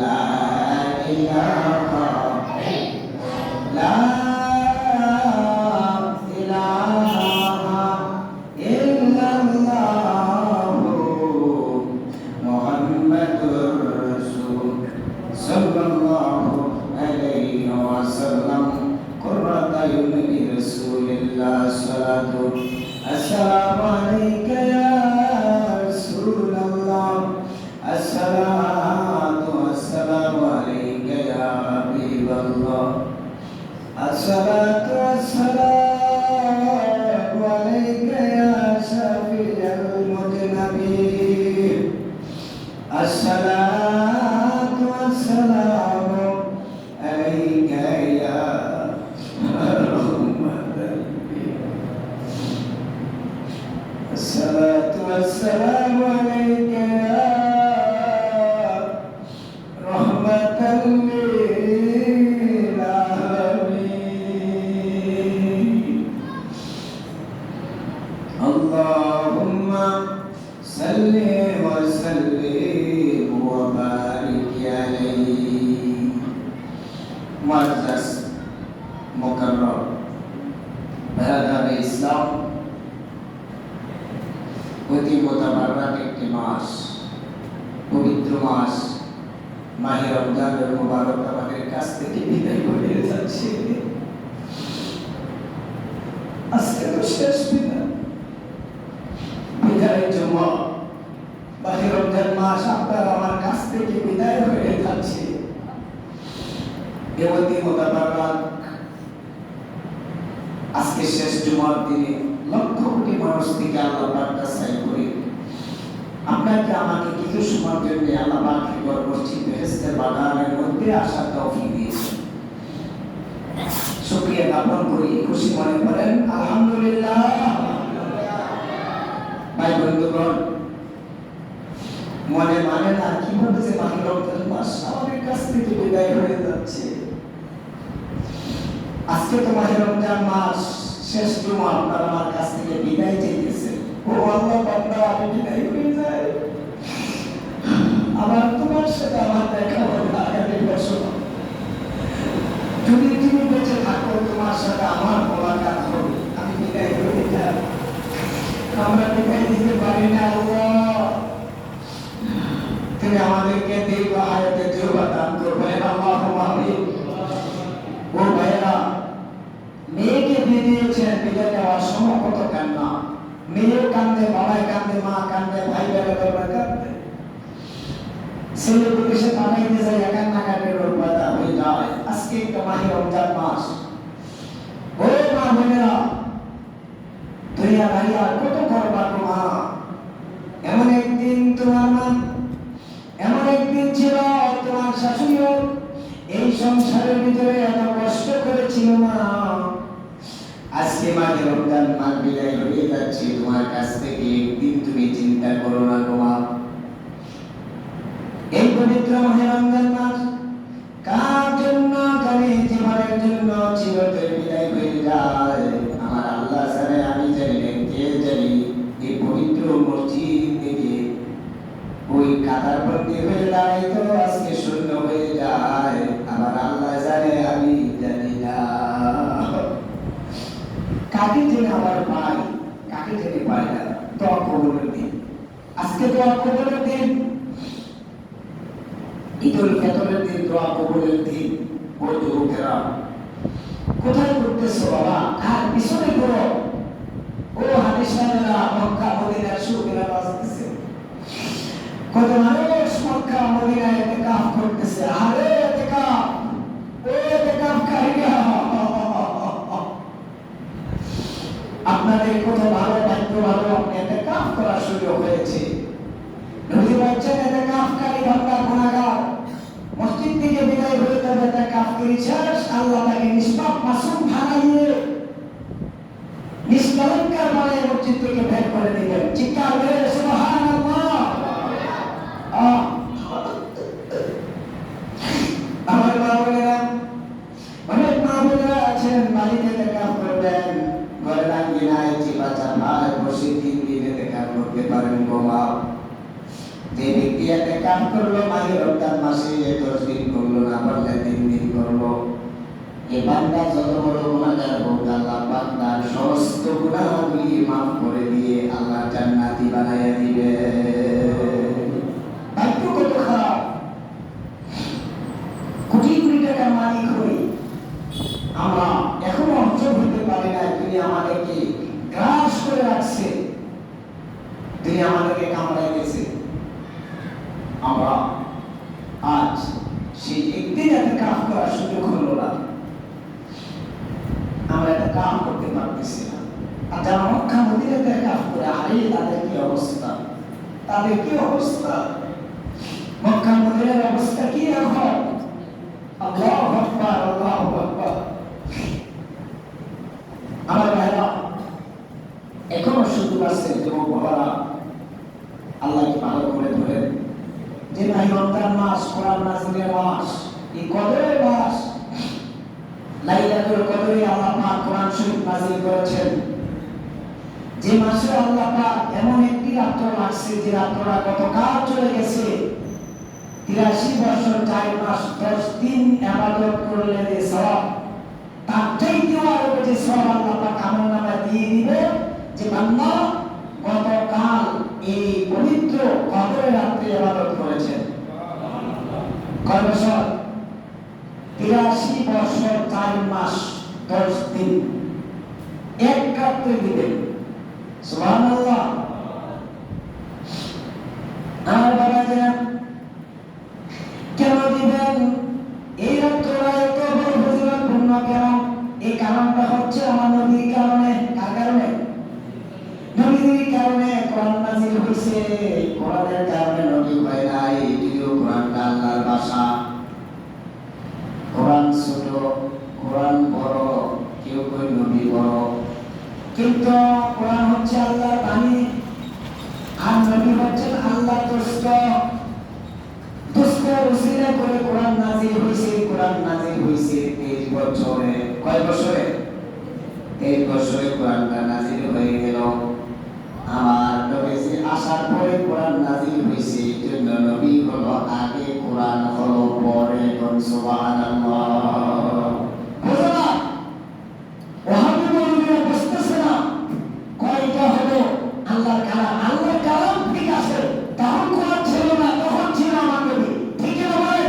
لا إله لا إله sara Acho que é do Shakespeare. মাস আপনার আমার কাছ থেকে বিদায় হয়ে যাচ্ছে। এ অতি আজকে শেষ জুমার দিনে লক্ষ কোটি মানুষ থেকে আল্লাহ পাক কাছে করি। আপনাকে আমাকে কিছু সময়ের জন্য আল্লাহ পাক ফিবর মসজিদ বেহেস্তের বাগানের মধ্যে আসার তৌফিক দিয়েছেন? শুকরিয়া জ্ঞাপন করি, খুশি মনে করেন, আলহামদুলিল্লাহ। ভাই বন্ধুগণ মনে মানে না, কীভাবে যে পাখি রমজান মাস আমাদের কাছ থেকে বিদায় হয়ে যাচ্ছে। আজকে তো মাঝে রমজান মাস, শেষ জুমা আপনার আমার কাছ থেকে বিদায় চাইতেছে। ও আল্লাহ বান্দা, আমি বিদায় হয়ে যাই আবার তোমার সাথে আমার দেখা হবে আগামী বছর যদি তুমি বেঁচে থাকো তোমার সাথে আমার মোলাকাত হবে আমি বিদায় হয়ে যাই আমরা বিদায় দিতে পারি না আল্লাহ তুমি আমাদেরকে দীর্ঘ হায়াতে জোবা দান করবে আল্লাহ আমিন ও ভাইরা মেয়েকে দিয়ে দিয়েছেন বিদায় নেওয়ার সময় কত কান্না মেয়ে কান্দে বাবাই কান্দে মা কান্দে ভাই বেড়া কান্দে বিদেশে পাঠাইতে যায় কান্নাকাটির ওর বাধা হয়ে যায়। আজকে একটা মাহি রমজান মাস। ও মা বোনেরা দুনিয়া ভাই আর কত করবা মা। এমন একদিন তোমার মা, এমন একদিন ছিল তোমার শাশুড়িও এই সংসারের ভিতরে এত কষ্ট করেছিল মা। আজকে মাঝে রমজান মাস বিদায় হয়ে যাচ্ছে। তোমার কাছ থেকে একদিন তুমি চিন্তা করো না তোমার এই পবিত্র কত মানুষ আল্লাহ তাকে নিষ্পাপ মাসুম বানাইয়ে নিষ্কলঙ্কার বানায় মসজিদ থেকে করে দিবেন চিৎকার আহ আমার মা বোনেরা অনেক মা বোনেরা আছেন বাড়িতে দেখা করবেন ঘরে আঙ্গিনায় চিপা চাপায় বসে তিন দিনে দেখা করতে পারেন গোমা যে ব্যক্তি এতে কাম করল মাঝে রমজান মাসে দশ দিন করল না পারলে তিন দিন করল এ বান্দা যত বড় গুণাগার হোক, আল্লাহ বান্দার সমস্ত গুণাগুলি মাফ করে দিয়ে আল্লাহ জান্নাতি বানাইয়া দিবে ভাগ্য কত খারাপ কোটি কোটি টাকার মালিক হই আমরা এখনও অর্জন হইতে পারি না তিনি আমাদেরকে গ্রাস করে রাখছে তিনি আমাদেরকে কামড়াই দিয়েছে। আমরা আজ সেই একদিন একটা কাজ করার সুযোগ হলো না। আমরা একটা কাম করতে পারতেছি না। আর যারা মক্কা মদিনাতে কাজ করে, আরে তাদের কি অবস্থা? তাদের কি অবস্থা? মক্কা মদিনার অবস্থা কি এখন? আল্লাহ আকবার আল্লাহ আকবার আমার ভাইরা এখনও সুযোগ আছে যুবক বাবারা আল্লাহকে ভালো করে ধরে যে ভাই রমজান মাস কোরআন নাজিলের মাস। এই কদরের মাস। লাইলাতুল কদরে আল্লাহ পাক কোরআন শরীফ নাজিল করেছেন। যে মাসে আল্লাহ পাক এমন একটি রাত্র লাগছে যে রাত্রটা গতকাল চলে গেছে? তিরাশি বছর চার মাস দশ দিন আবাদত করলে যে সব তার চাইতেও আরও যে সব আল্লাহ পাক নামা দিয়ে দিবে যে বান্দা গতকাল এই পবিত্র কদরের রাত্রে আবাদত করেছেন। কয় বছর তিরাশি বছর চার মাস দশ দিন। দুষ্ট দুষ্ট উসিলে নাজিল হইছে কোরআন নাজিল হইছে তেইশ বছরে নাজিল হয়ে গেল। আমার আগে কোরআন হলো পরে কোন বুঝো না ওহাবি মৌলবীরা বুঝতেছে না কয়টা হলো আল্লাহর কালাম আল্লাহর কালাম ঠিক আছে তখন কোরআন ছিল না তখন ছিল আমার নবী ঠিক না ভাই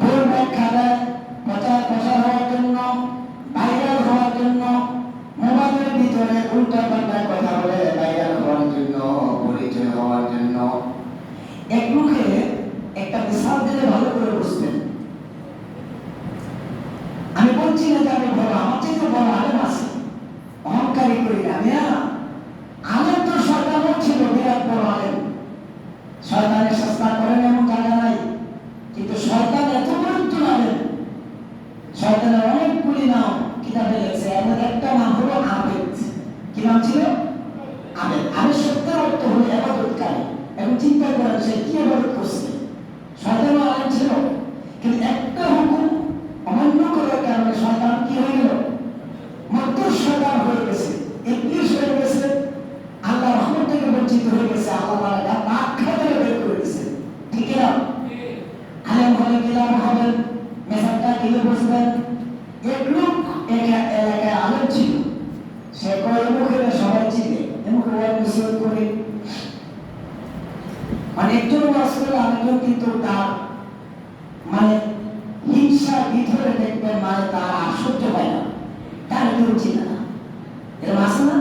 ভুল ব্যাখ্যা দেয় প্রচার প্রসার হওয়ার জন্য ভাইরাল হওয়ার জন্য মোবাইলের ভিতরে উল্টা পাল্টা কথা বলে ভাইরাল হওয়ার জন্য পরিচয় হওয়ার জন্য এক মুখে একটা মিশাল দিলে ভালো করে বুঝবেন আমি বলছি না যে আমি বড় আমার চেয়ে বড় আলেম আছে অহংকারী করি না আমি না আলেম তো শয়তানও ছিল বিরাট বড় আলেম শয়তানের সস্তা করেন এমন জায়গা নাই কিন্তু শয়তান এত গুরুত্ব আলেম শয়তানের অনেকগুলি নাম কিতাবে লেখছে এর মধ্যে একটা নাম হলো আবেদ কি নাম ছিল? আবেদ আবেদ সত্যের অর্থ হলো এবাদতকারী এখন চিন্তা করেন সে কি এবাদত করছে? শয়তানও আলেম ছিল। কিন্তু একটা হুকুম অমান্য করার কারণে শয়তান কি হয়ে গেল? মাত্র শয়তান হয়ে গেছে। ইবলিশ হয়ে গেছে। আল্লাহ রহমত থেকে বঞ্চিত হয়ে গেছে। আল্লাহ তাআলা পাক খাতে বের করে দিয়েছে ঠিক না আলেম হলে গেলাম হবেন মেসাজটা দিলে বুঝবেন এক লোক একা- এলাকায় আলেম ছিল সে কয় মুখে সবাই চিনে এমুখে ওয়াজ নসিহত করে মানে একজন ওয়াজ করলে আরেকজন কিন্তু তার মানে হিংসা ভিতরে দেখবেন মানে তার সহ্য হয় না। তার চিনে না। এরকম আছে না?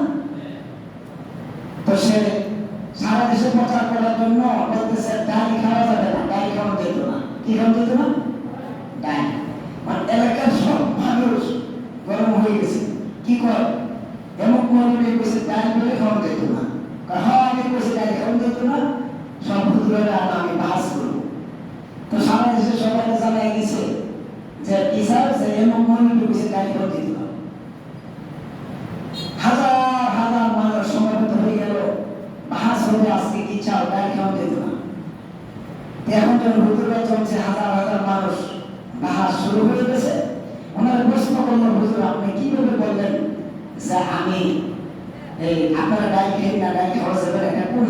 তো সে সারা দেশে প্রচার করার জন্য বলতেছে ডালি খাওয়া যাবে না ডালি খাওয়া যেত না। কি খাওয়া যেত না? ডালি মানে এলাকার সব মানুষ গরম হয়ে গেছে। কি করে এমন মনে কইছে ডালি বলে খাওয়া যেত না। হ্যাঁ আমি কইছি ডালি খাওয়া যেত না। সব হুজুরেরা আমি বাস রিসার্চ এবং মনোনিবেশের হাজার হাজার মানুষ হয়ে গেল যেত না এখন হুজুরা চলছে হাজার হাজার মানুষ শুরু হয়ে গেছে ওনার প্রশ্ন করল হুজুর আপনি কীভাবে বললেন যে আমি এই আপনারা খেয়ে না খাওয়া যাবে এটা কোন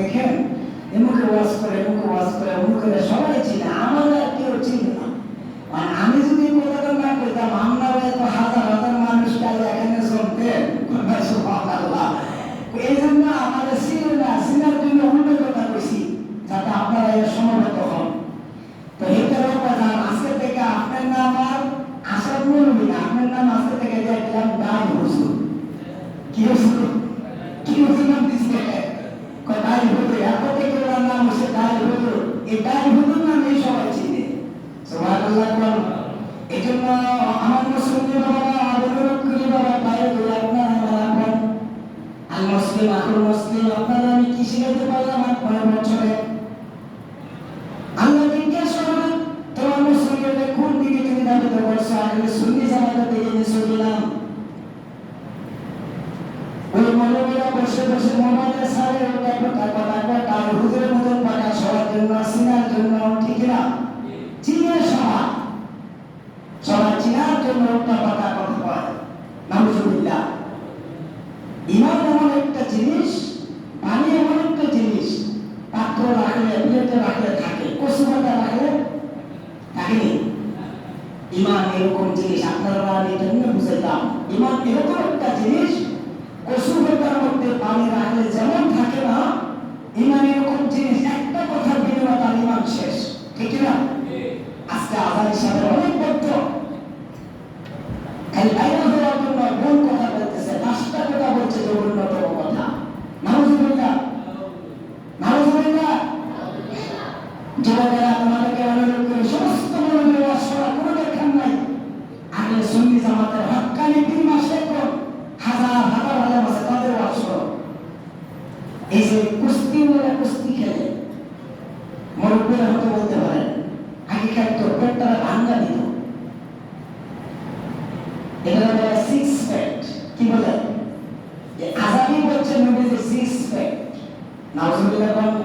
দেখেন করে এমুকে ওয়াজ করে অমুকে সবাই চিনে আমার কেউ চিনে আমি যদি প্রতারণা করতাম একটা কথা একটা কাল হুজুরের মতন পাকা সবার জন্য সিনার জন্য ইমান এরকম জিনিস একটা কথার বিনিময়ে তার ইমান শেষ। ঠিক না হ্যাঁ। আজকে আধার হিসাবে অনেক বক্তব্য Gracias.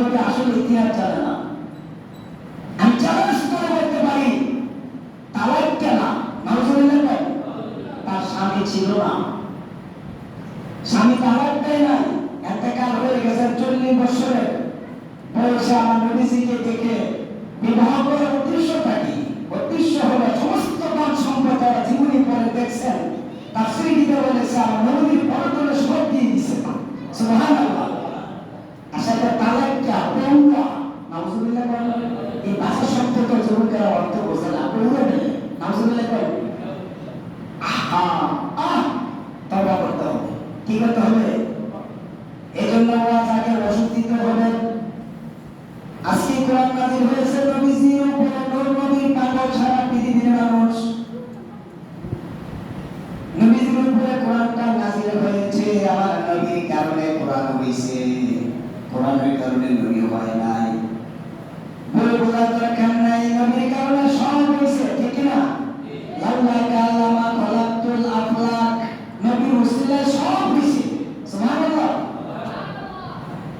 আমাকে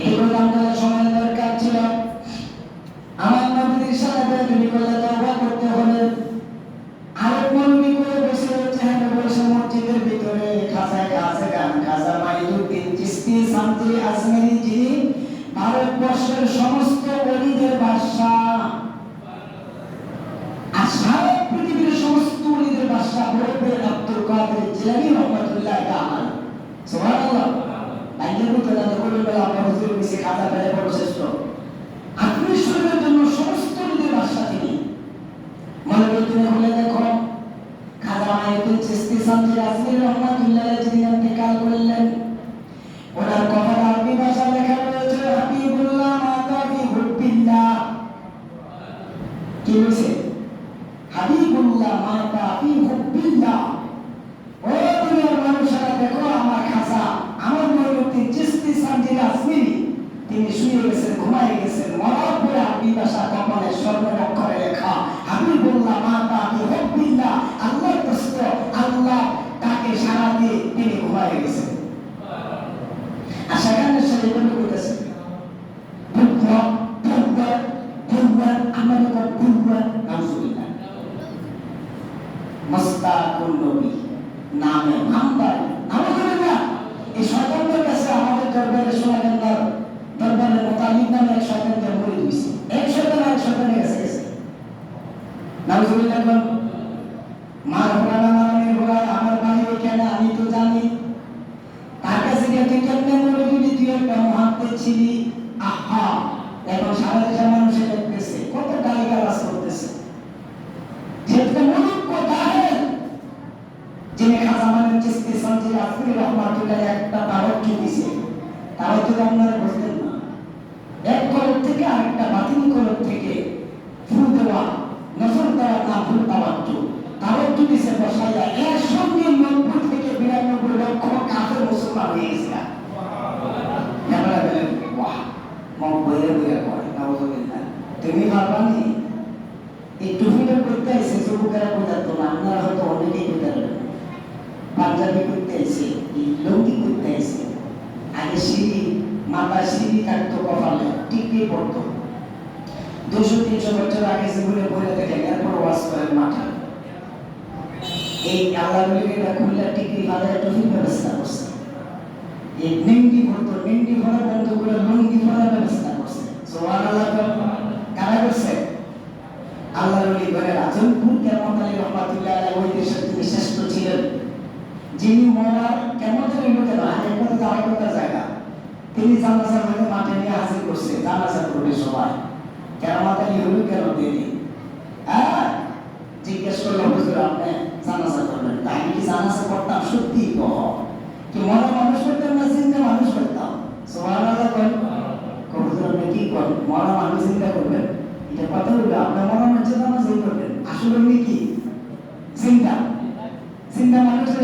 এগুলো আপনার সময় দরকার ছিল। আমার নবীর করতে হবে। তিনি ঘুমায় গেছেন। আর সেখানে সে এগুলো করতেছে মুস্তাকুল নবী, নামে নাম্বার নাউজুবিল্লাহ। এই শয়তানদের কাছে আমাদের দরবারে শোনাবেন দরবারে নাউজুবিল্লাহ সারা মানুষের দেখতেছে কত গালি গালাজ করতেছে যেহেতু মুলুক কো জাহেল যিনি একটা তারক দিছে? তারক যদি আপনারা বুঝতেন না এক কলব থেকে আরেকটা বাতিল কলব থেকে ফুল দেওয়া নজর দেওয়া না ভুল তাওয়াজ্জ তারক দিছে বসাইয়া এর সঙ্গে নব্বই থেকে বিরানব্বই লক্ষ কাফের মুসলমান হয়ে গেছে এবারে বলেন বাহ মন বইরে বইরে পড়ে নাউজুবিল্লাহ তুমি ভাববানি এই টুপিটা করতে এসে যুবকেরা বোঝাতো না আপনারা হয়তো অনেকেই বোঝালেন পাঞ্জাবি করতে এসে লুঙ্গি করতে এসে আগে সিঁড়ি মাথা সিঁড়ি কাটতো কপালে টিকে পড়তো দুশো তিনশো বছর আগে যেগুলো বলে দেখেন এরপর ওয়াজ করেন মাঠে। এই আল্লাহ এটা খুললে টিকরি বাজারে টুপির ব্যবস্থা করছে। এই নিঙ্গি ভরতো নিঙ্গি ভরা বন্ধ করে লুঙ্গি ভরার ব্যবস্থা করছে। সোহান আল্লাহ কারা করছে? আল্লাহ নবী বলেন আজমপুর কেমন আলী রহমাতুল্লাহ ওই দেশের তিনি শ্রেষ্ঠ ছিলেন। যিনি মরার কেমন যেন লোকে না এক কথা তো জায়গা তিনি জানাজা হলে মাঠে নিয়ে হাজির করছে জানাজা করবে সবাই। কেরামত আলী হলো কেন দেরি? হ্যাঁ? জিজ্ঞেস করল হুজুর আপনি জানাজা করবেন। তাই কি জানাজা করতাম? সত্যি কহ কি মরা মানুষ করতাম না চিন্তা মানুষ করতাম সুবহানাল্লাহ কন। হুজুর আপনি কি করেন মরা মানুষ চিন্তা করবেন? এটা কথা হলো আপনার মরা মানুষের জানাজাই করবেন। আসলে কি চিন্তা চিন্তা মানুষের